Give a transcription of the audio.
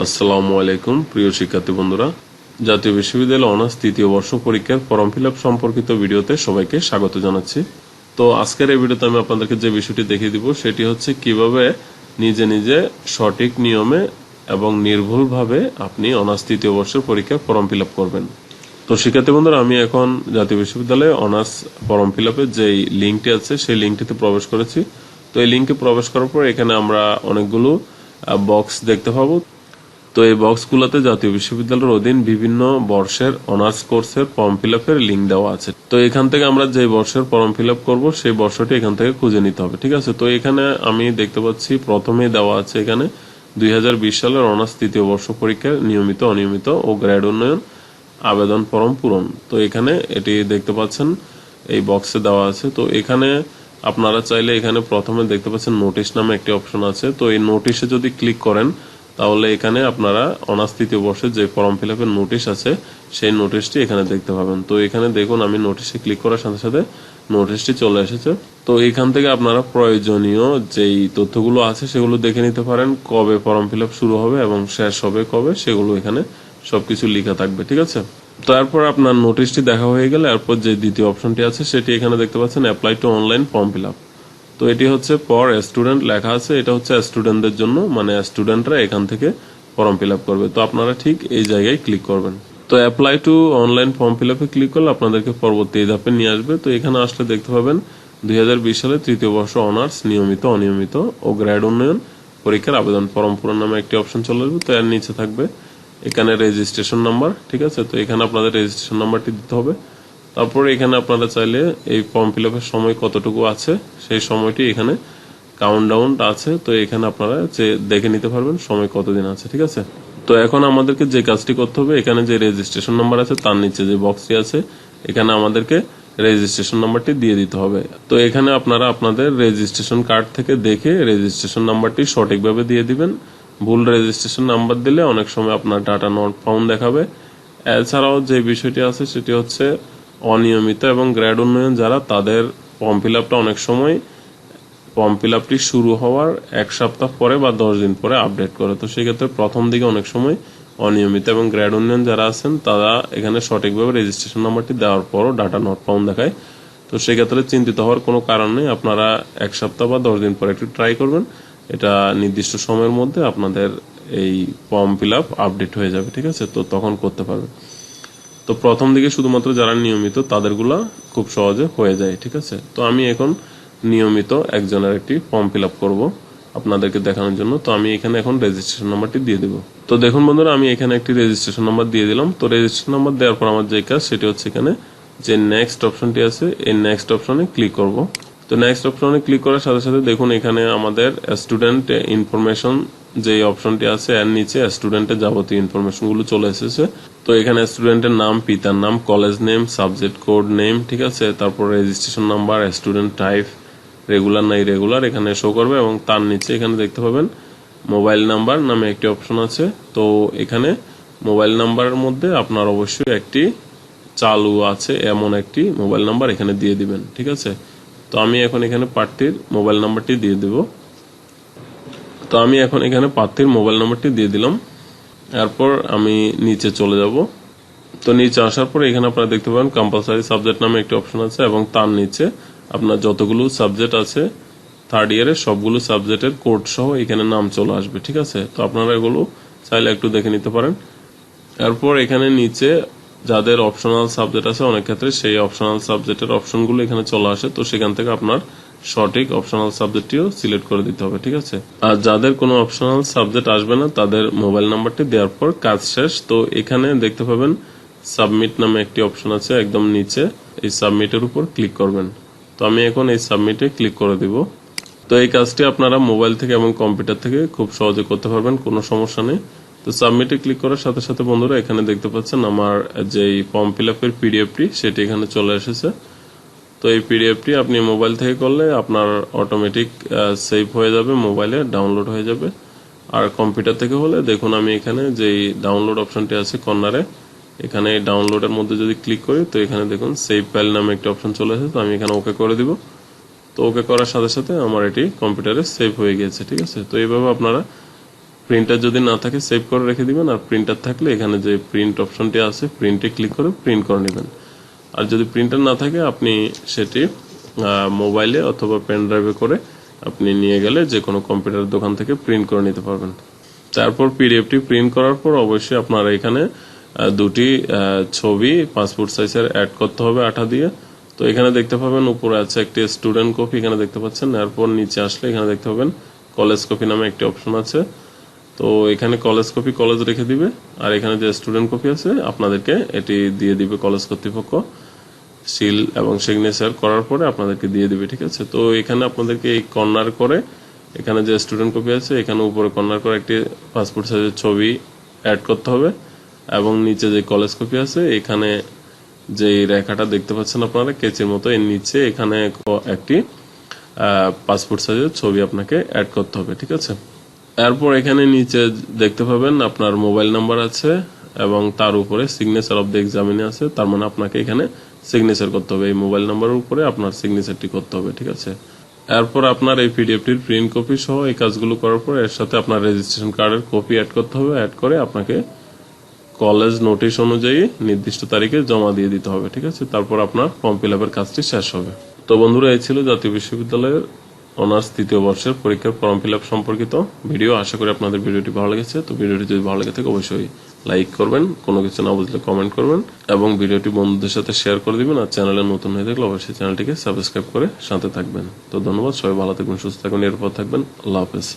আসসালামু আলাইকুম, প্রিয় শিক্ষার্থী বন্ধুরা। জাতীয় বিশ্ববিদ্যালয় অনার্স তৃতীয় বর্ষ পরীক্ষার ফর্ম ফিল আপ সম্পর্কিত ভিডিওতে সবাইকে স্বাগত জানাচ্ছি। তো আজকের এই ভিডিওতে আমি আপনাদেরকে যে বিষয়টি দেখিয়ে দিব, সেটি হচ্ছে কীভাবে নিজে নিজে সঠিক নিয়মে এবং নির্ভুলভাবে আপনি অনার্স তৃতীয় বর্ষের পরীক্ষার ফর্ম ফিল আপ করবেন। তো শিক্ষার্থী বন্ধুরা, আমি এখন জাতীয় বিশ্ববিদ্যালয়ে অনার্স ফর্ম ফিল আপের যেই লিঙ্কটি আছে, সেই লিঙ্কটিতে প্রবেশ করেছি। তো এই লিঙ্কে প্রবেশ করার পর এখানে আমরা অনেকগুলো বক্স দেখতে পাবো। তো এই বক্সগুলোতে জাতীয় বিশ্ববিদ্যালয়ের অধীন বিভিন্ন বর্ষের অনার্স কোর্সের ফর্ম ফিল আপের লিঙ্ক দেওয়া আছে। তো এখান থেকে আমরা যে বর্ষের ফর্ম ফিল আপ করব, সেই বর্ষটি এখান থেকে খুঁজে নিতে হবে, ঠিক আছে? তো এখানে আমি দেখতে পাচ্ছি প্রথমেই দেওয়া আছে এখানে দুই হাজার বিশ সালের অনার্স তৃতীয় বর্ষ পরীক্ষার নিয়মিত, অনিয়মিত ও গ্রেড উন্নয়ন আবেদন ফর্ম পূরণ। তো এখানে এটি দেখতে পাচ্ছেন, এই বক্সে দেওয়া আছে। তো এখানে আপনারা চাইলে এখানে প্রথমে দেখতে পাচ্ছেন নোটিশ নামে একটি অপশন আছে। তো এই নোটিশে যদি ক্লিক করেন তাহলে এখানে আপনারা অনার্স তৃতীয় বর্ষের যে ফর্ম ফিল আপের নোটিশ আছে, সেই নোটিশটি এখানে দেখতে পাবেন। তো এখানে দেখুন, আমি নোটিশে ক্লিক করার সাথে সাথে নোটিশটি চলে এসেছে। তো এখান থেকে আপনারা প্রয়োজনীয় যেই তথ্যগুলো আছে, সেগুলো দেখে নিতে পারেন, কবে ফর্ম ফিল আপ শুরু হবে এবং শেষ হবে কবে, সেগুলো এখানে সবকিছু লেখা থাকবে, ঠিক আছে? তারপর আপনার নোটিশটি দেখা হয়ে গেলে, এরপর যে দ্বিতীয় অপশনটি আছে, সেটি এখানে দেখতে পাচ্ছেন apply to online form fill up তো এটি হচ্ছে পর স্টুডেন্ট লেখা আছে, এটা হচ্ছে স্টুডেন্টদের জন্য মানে স্টুডেন্টরা এখান থেকে ফর্ম ফিল আপ করবে। তো আপনারা ঠিক এই জায়গায় ক্লিক করবেন। তো apply to online form fill আপে ক্লিক করলে আপনাদেরকে পরবর্তী ধাপে নিয়ে আসবে। তো এখানে আসলে দেখতে পাবেন, দুই হাজার বিশ সালে তৃতীয় বর্ষ অনার্স নিয়মিত, অনিয়মিত ও গ্র্যাড উন্নয়ন পরীক্ষার আবেদন ফর্ম পূরণ নামে একটি অপশন চলে আসবে। তো এর নিচে থাকবে, এখানে রেজিস্ট্রেশন নাম্বার ঠিক আছে? তো এখানে আপনাদের রেজিস্ট্রেশন নাম্বারটি দিতে হবে। তারপরে এখানে আপনারা চাইলে এই ফর্ম ফিল আপের সময় কতটুকু আছে, সেই সময়টি এখানে কাউন্ট ডাউন আছে। তো এখানে আপনারা যে দেখে নিতে পারবেন সময় কতদিন আছে, ঠিক আছে? তো এখন আমাদেরকে যে কাজটি করতে হবে, এখানে যে রেজিস্ট্রেশন নাম্বার আছে তার নিচে যে বক্সটি আছে, এখানে আমাদেরকে রেজিস্ট্রেশন নাম্বারটি দিয়ে দিতে হবে। তো এখানে আপনারা আপনাদের রেজিস্ট্রেশন কার্ড থেকে দেখে রেজিস্ট্রেশন নাম্বারটি সঠিকভাবে দিয়ে দিবেন। ভুল রেজিস্ট্রেশন নাম্বার দিলে অনেক সময় আপনার ডাটা নট ফাউন্ড দেখাবে। এছাড়াও যে বিষয়টি আছে সেটি হচ্ছে অনিয়মিত এবং গ্রেড উন্নয়ন যারা, তাদের ফর্ম ফিল আপটা অনেক সময় ফর্ম ফিল আপটি শুরু হওয়ার এক সপ্তাহ পরে বা দশ দিন পরে আপডেট করে। তো সেক্ষেত্রে প্রথম দিকে অনেক সময় অনিয়মিত এবং গ্রেড উন্নয়ন যারা আছেন, তারা এখানে সঠিকভাবে রেজিস্ট্রেশন নাম্বারটি দেওয়ার পরও ডাটা নট ফাউন্ড দেখায়। তো সেক্ষেত্রে চিন্তিত হওয়ার কোনো কারণ নেই। আপনারা এক সপ্তাহ বা দশ দিন পরে একটু ট্রাই করবেন। এটা নির্দিষ্ট সময়ের মধ্যে আপনাদের এই ফর্ম ফিল আপ আপডেট হয়ে যাবে, ঠিক আছে? তো তখন করতে পারবেন। তো প্রথম দিকে শুধুমাত্র যারা নিয়মিত, তাদেরগুলা খুব সহজে হয়ে যায়, ঠিক আছে? তো আমি এখন নিয়মিত একজনের একটি ফর্ম ফিল আপ করব আপনাদেরকে দেখানোর জন্য। তো আমি এখানে এখন রেজিস্ট্রেশন নাম্বারটি দিয়ে দেবো। তো দেখুন বন্ধুরা, আমি এখানে একটি রেজিস্ট্রেশন নাম্বার দিয়ে দিলাম। তো রেজিস্ট্রেশন নাম্বার দেওয়ার পর আমার যে কাজ, সেটি হচ্ছে এখানে যে নেক্সট অপশনটি আছে, এই নেক্সট অপশনে ক্লিক করব। তো নেক্সট অপশনে ক্লিক করার সাথে সাথে দেখুন এখানে আমাদের স্টুডেন্ট ইনফরমেশন যে অপশনটি আছে, এর নিচে স্টুডেন্টের যাবতীয় ইনফরমেশনগুলো চলে এসেছে। তো এখানে স্টুডেন্টের নাম, পিতার নাম college name subject code name ঠিক আছে? তারপর registration number student type regular না ইরেগুলার এখানে শো করবে এবং তার নিচে এখানে দেখতে পাবেন মোবাইল নাম্বার নামে একটি অপশন আছে। তো এখানে মোবাইল নাম্বারের মধ্যে আপনার অবশ্যই একটি চালু আছে, এমন একটি মোবাইল নাম্বার এখানে দিয়ে দিবেন, ঠিক আছে? তো আমি এখন এখানে প্রার্থীর মোবাইল নাম্বারটি দিয়ে দেব। তো আমি এখন এখানে প্রার্থীর মোবাইল নাম্বারটি দিয়ে দিলাম। এরপর আমি নিচে চলে যাব। তো নিচে আসার পর এখানে আপনারা দেখতে পাবেন কম্পালসারি সাবজেক্ট নামে একটি অপশন আছে এবং তার নিচে আপনার যতগুলো সাবজেক্ট আছে থার্ড ইয়ারের সবগুলো সাবজেক্টের কোড সহ এখানে নাম চলে আসবে, ঠিক আছে? তো আপনারা এগুলো চাইলে একটু দেখে নিতে পারেন। এরপর এখানে নিচে যাদের অপশনাল সাবজেক্ট আছে, অনেক ক্ষেত্রে সেই অপশনাল সাবজেক্টের অপশনগুলো এখানে চলে আসে। তো সেখান থেকে আপনার সঠিক অপশনাল সাবজেক্টটিও সিলেক্ট করে দিতে হবে, ঠিক আছে? আর যাদের কোনো অপশনাল সাবজেক্ট আসবে না, তাদের মোবাইল নাম্বারটি দেওয়ার পর কাজ শেষ। তো এখানে দেখতে পাবেন সাবমিট নামে একটি অপশন আছে, একদম নিচে। এই সাবমিটের উপর ক্লিক করবেন। তো আমি এখন এই সাবমিটে ক্লিক করে দিব। তো এই কাজটি আপনারা মোবাইল থেকে এবং কম্পিউটার থেকে খুব সহজে করতে পারবেন, কোনো সমস্যা নেই। তো সাবমিটে ক্লিক করার সাথে সাথে বন্ধুরা, এখানে দেখতে পাচ্ছেন আমার যে ফর্ম ফিল আপের পিডিএফটি সেটি এখানে চলে এসেছে। তো এই পিডিএফটি আপনি মোবাইল থেকে করলে আপনার অটোমেটিক সেভ হয়ে যাবে, মোবাইলে ডাউনলোড হয়ে যাবে। আর কম্পিউটার থেকে হলে দেখুন আমি এখানে যেই ডাউনলোড অপশনটি আছে কর্নারে এখানে এই ডাউনলোডের মধ্যে যদি ক্লিক করি, তো এখানে দেখুন সেভ ফাইল নামে একটা অপশন চলে এসেছে, তো আমি এখানে ওকে করে দিব। তো ওকে করার সাথে সাথে আমার এটি কম্পিউটারে সেভ হয়ে গিয়েছে ঠিক আছে? তো এইভাবে আপনারা প্রিন্টার যদি না থাকে সেভ করে রেখে দিবেন, আর প্রিন্টার থাকলে এখানে যে প্রিন্ট অপশনটি আছে প্রিন্টে ক্লিক করে প্রিন্ট করে নেবেন। আর যদি প্রিন্টার না থাকে, আপনি সেটি মোবাইলে অথবা পেন ড্রাইভে করে আপনি নিয়ে গেলে যে কোনো কম্পিউটার দোকান থেকে প্রিন্ট করে নিতে পারবেন। তারপর পিডিএফটি প্রিন্ট করার পর অবশ্যই আপনার এখানে দুটি ছবি পাসপোর্ট সাইজের অ্যাড করতে হবে আঠা দিয়ে। তো এখানে দেখতে পাবেন, উপরে আছে একটি স্টুডেন্ট কপি এখানে দেখতে পাচ্ছেন। এরপর নিচে আসলে এখানে দেখতে পাবেন কলেজ কপি নামে একটি অপশন আছে। তো এখানে কলেজ কপি কলেজ রেখে দিবে। আর এখানে যে স্টুডেন্ট কপি আছে, আপনাদেরকে এটি দিয়ে দিবে কলেজ কর্তৃপক্ষ। সিল এবং সিগনেচার করার পরে আপনাদেরকে দিয়ে দিবে, ঠিক আছে? তো এখানে আপনাদেরকে এই কর্নার করে, এখানে যে স্টুডেন্ট কপি আছে, এখানে উপরে কর্নার করে একটি পাসপোর্ট সাইজের ছবি অ্যাড করতে হবে এবং নিচে যে কলেজ কপি আছে, এখানে যে রেখাটা দেখতে পাচ্ছেন আপনারা, কেচের মতো, এর নিচে এখানে একটি পাসপোর্ট সাইজের ছবি আপনাকে অ্যাড করতে হবে, ঠিক আছে? এরপর এখানে নিচে দেখতে পাবেন আপনার মোবাইল নাম্বার আছে এবং তার উপরে সিগনেচার অফ দ্য এক্সামিনে আছে, তার মানে আপনাকে এখানে সিগনেচার করতে হবে এই মোবাইল নাম্বারের উপরে আপনার সিগনেচারটি করতে হবে, ঠিক আছে? এরপর আপনার এই পিডিএফটির প্রিন্ট কপি সহ এই কাজগুলো করার পর এর সাথে আপনার রেজিস্ট্রেশন কার্ডের কপি অ্যাড করতে হবে অ্যাড করে আপনাকে কলেজ নোটিশ অনুযায়ী নির্দিষ্ট তারিখে জমা দিয়ে দিতে হবে, ঠিক আছে? তারপর আপনার ফর্ম ফিল আপের কাজটি শেষ হবে। তো বন্ধুরা, এই ছিল জাতীয় বিশ্ববিদ্যালয়ের অনার্স তৃতীয় বর্ষের পরীক্ষার ফর্ম ফিল সম্পর্কিত ভিডিও আশা করি আপনাদের ভিডিওটি ভালো লেগেছে। তো ভিডিওটি যদি ভালো লেগে থাকে, অবশ্যই লাইক করবেন, কোনো কিছু না বুঝলে কমেন্ট করবেন এবং ভিডিওটি বন্ধুদের সাথে শেয়ার করে দিবেন আর চ্যানেলে নতুন হয়ে থাকলে অবশ্যই চ্যানেলটিকে সাবস্ক্রাইব করে সাথে থাকবেন। তো ধন্যবাদ, সবাই ভালো থাকবেন, সুস্থ থাকবেন এরপর থাকবেন। আল্লাহ হাফেজ।